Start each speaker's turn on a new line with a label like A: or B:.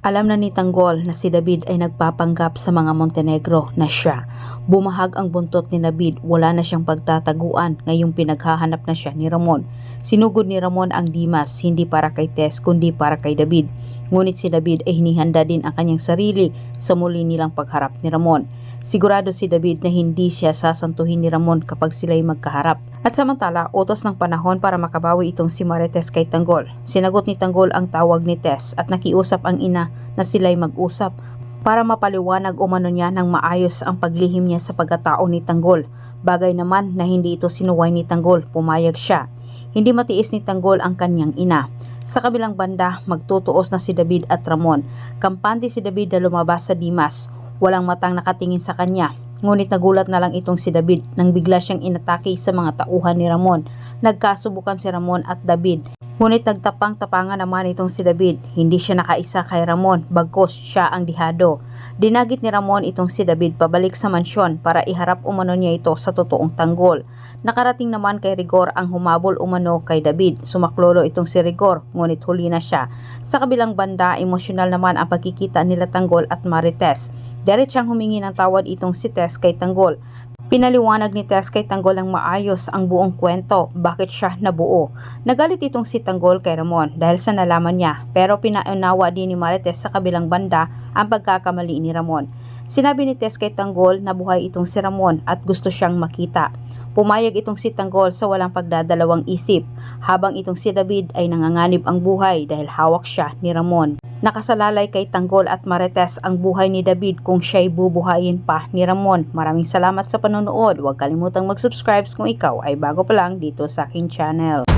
A: Alam na ni Tanggol na si David ay nagpapanggap sa mga Montenegro na siya. Bumahag ang buntot ni David, wala na siyang pagtataguan ngayong pinaghahanap na siya ni Ramon. Sinugod ni Ramon ang Dimas hindi para kay Tess kundi para kay David. Ngunit si David ay hinihanda din ang kanyang sarili sa muli nilang pagharap ni Ramon. Sigurado si David na hindi siya sasantuhin ni Ramon kapag sila'y magkaharap. At samantala, utos ng panahon para makabawi itong si Marites kay Tanggol. Sinagot ni Tanggol ang tawag ni Tess at nakiusap ang ina na sila'y mag-usap para mapaliwanag umano niya ng maayos ang paglihim niya sa pagkatao ni Tanggol. Bagay naman na hindi ito sinuway ni Tanggol, pumayag siya. Hindi matiis ni Tanggol ang kanyang ina. Sa kabilang banda, magtutuos na si David at Ramon. Kampante si David na lumabas sa Dimas. Walang matang nakatingin sa kanya. Ngunit nagulat na lang itong si David nang bigla siyang inatake sa mga tauhan ni Ramon. Nagkasubukan si Ramon at David. Ngunit nagtapang-tapangan naman itong si David. Hindi siya nakaisa kay Ramon, bagkos siya ang dihado. Dinagit ni Ramon itong si David pabalik sa mansyon para iharap umano niya ito sa totoong tanggol. Nakarating naman kay Rigor ang humabol umano kay David. Sumaklolo itong si Rigor, ngunit huli na siya. Sa kabilang banda, emosyonal naman ang pagkikita nila Tanggol at Marites. Diretsang humingi ng tawad itong si Tess kay Tanggol. Pinaliwanag ni Tess kay Tanggol ang maayos ang buong kwento, bakit siya nabuo. Nagalit itong si Tanggol kay Ramon dahil sa nalaman niya pero pinaunawa din ni Marites sa kabilang banda ang pagkakamali ni Ramon. Sinabi ni Tess kay Tanggol na buhay itong si Ramon at gusto siyang makita. Pumayag itong si Tanggol sa walang pagdadalawang isip habang itong si David ay nanganganib ang buhay dahil hawak siya ni Ramon. Nakasalalay kay Tanggol at Marites ang buhay ni David kung siya'y bubuhayin pa ni Ramon. Maraming salamat sa panonood. Huwag kalimutang mag-subscribe kung ikaw ay bago pa lang dito sa aking channel.